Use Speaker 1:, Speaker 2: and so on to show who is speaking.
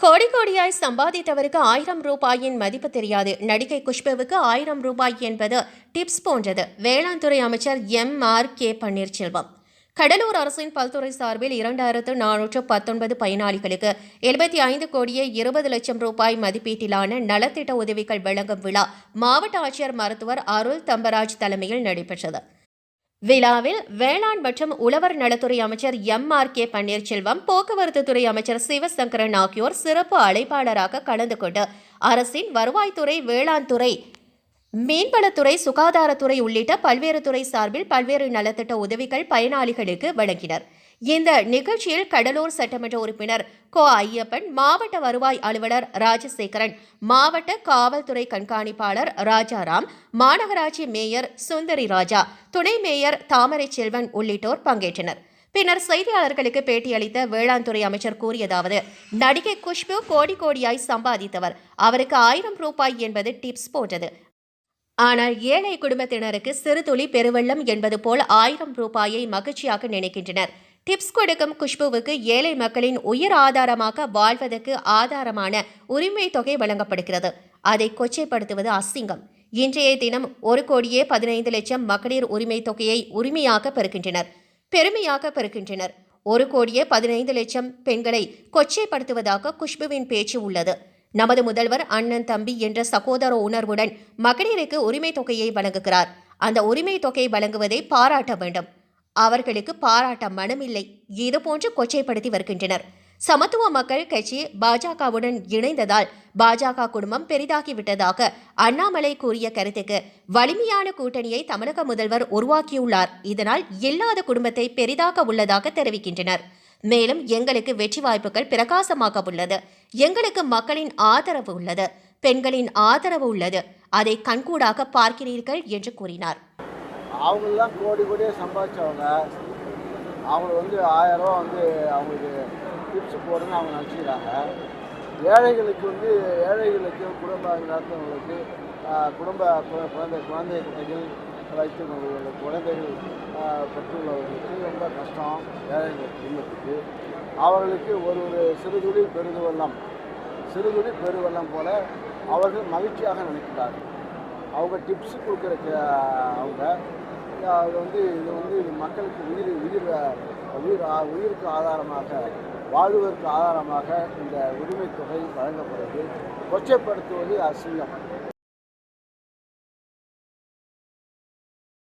Speaker 1: கோடி கோடியாய் சம்பாதித்தவருக்கு ஆயிரம் ரூபாயின் மதிப்பு தெரியாது. நடிகை குஷ்புவுக்கு ஆயிரம் ரூபாய் என்பது டிப்ஸ் போன்றது. வேளாண் துறை அமைச்சர் M. R. K. Panneerselvam. Cuddalore அரசின் பல்துறை சார்பில் இரண்டாயிரத்து நானூற்று பத்தொன்பது பயனாளிகளுக்கு எழுபத்தி ஐந்து கோடியே இருபது லட்சம் ரூபாய் மதிப்பீட்டிலான நலத்திட்ட உதவிகள் வழங்கும் விழா மாவட்ட ஆட்சியர் மருத்துவர் அருள் தம்பராஜ் தலைமையில் நடைபெற்றது. விழாவில் வேளாண் மற்றும் உழவர் நலத்துறை அமைச்சர் எம் ஆர் கே பன்னீர்செல்வம் போக்குவரத்து துறை அமைச்சர் சிவசங்கரன் ஆகியோர் சிறப்பு அழைப்பாளராக கலந்து கொண்டு அரசின் வருவாய்த்துறை வேளாண் துறை மீன்வளத்துறை சுகாதாரத்துறை உள்ளிட்ட பல்வேறு துறை சார்பில் பல்வேறு நலத்திட்ட உதவிகள் பயனாளிகளுக்கு வழங்கினர். இந்த நிகழ்ச்சியில் கடலூர் சட்டமன்ற உறுப்பினர் கோ. ஐயப்பன் மாவட்ட வருவாய் அலுவலர் ராஜசேகரன் மாவட்ட காவல்துறை கண்காணிப்பாளர் ராஜாராம் மாநகராட்சி மேயர் சுந்தரி ராஜா துணை மேயர் தாமரை செல்வன் உள்ளிட்டோர் பங்கேற்றனர். பின்னர் செய்தியாளர்களுக்கு பேட்டியளித்த வேளாண் துறை அமைச்சர் கூறியதாவது நடிகை குஷ்பு கோடி கோடியாய் சம்பாதித்தவர். அவருக்கு ஆயிரம் ரூபாய் என்பது டிப்ஸ் போன்றது. ஆனால் ஏழை குடும்பத்தினருக்கு சிறு துளி பெருவெள்ளம் என்பது போல் ஆயிரம் ரூபாயை மகிழ்ச்சியாக நினைக்கின்றனர். டிப்ஸ் கொடுக்கும் குஷ்புவுக்கு ஏழை மக்களின் உயிர் ஆதாரமாக வாழ்வதற்கு ஆதாரமான உரிமை தொகை வழங்கப்படுகிறது. அதை கொச்சைப்படுத்துவது அசிங்கம். இன்றைய தினம் ஒரு கோடியே பதினைந்து லட்சம் மகளிர் உரிமை தொகையை உரிமையாக பெறுகின்றனர். பெருமையாக பெறுகின்றனர். ஒரு கோடியே பதினைந்து லட்சம் பெண்களை கொச்சைப்படுத்துவதாக குஷ்புவின் பேச்சு உள்ளது. நமது முதல்வர் அண்ணன் தம்பி என்ற சகோதர உணர்வுடன் மகளிருக்கு உரிமை தொகையை வழங்குகிறார். அந்த உரிமை தொகை வழங்குவதை பாராட்ட வேண்டும். அவர்களுக்கு பாராட்ட மனமில்லை இதுபோன்று கொச்சைப்படுத்தி வருகின்றனர். சமத்துவ மக்கள் கட்சி பாஜகவுடன் இணைந்ததால் பாஜக குடும்பம் பெரிதாகிவிட்டதாக அண்ணாமலை கூறிய கருத்துக்கு வலிமையான கூட்டணியை தமிழக முதல்வர் உருவாக்கியுள்ளார். இதனால் இல்லாத குடும்பத்தை பெரிதாக்க உள்ளதாக தெரிவிக்கின்றனர். மேலும் எங்களுக்கு வெற்றி வாய்ப்புகள் பிரகாசமாக உள்ளது எங்களுக்கு மக்களின் ஆதரவு உள்ளது. பெண்களின் ஆதரவு உள்ளது. அதை கண்கூடாக பார்க்கிறீர்கள் என்று கூறினார்.
Speaker 2: அவங்கெல்லாம் கோடி கோடியே சம்பாதிச்சவங்க. அவங்க வந்து ஆயிரம் ரூபா வந்து அவங்களுக்கு டிப்ஸ் போடுறேன்னு அவங்க நினச்சிக்கிறாங்க. ஏழைகளுக்கு வந்து ஏழைகளுக்கு குடும்ப நடத்துறவங்களுக்கு குடும்ப குழந்தை குழந்தைகள் குட்டைகள் குழந்தைகள் பெற்றுள்ளவர்களுக்கு ரொம்ப கஷ்டம் ஏழைகள் குடும்பத்துக்கு அவர்களுக்கு ஒரு ஒரு சிறுதுளி பெருதுவெல்லாம் சிறுதுளி பெருவெல்லாம் போல அவர்கள் மகிழ்ச்சியாக நினைக்கிறார்கள். அவங்க டிப்ஸ் கொடுக்குற அவங்க அது வந்து இது வந்து இது மக்களுக்கு உயிர் உயிர் உயிர் உயிருக்கு ஆதாரமாக வாழ்வதற்கு ஆதாரமாக இந்த உரிமைத் தொகை வழங்கப்படுவது கொச்சைப்படுத்துவது அசிங்கம்.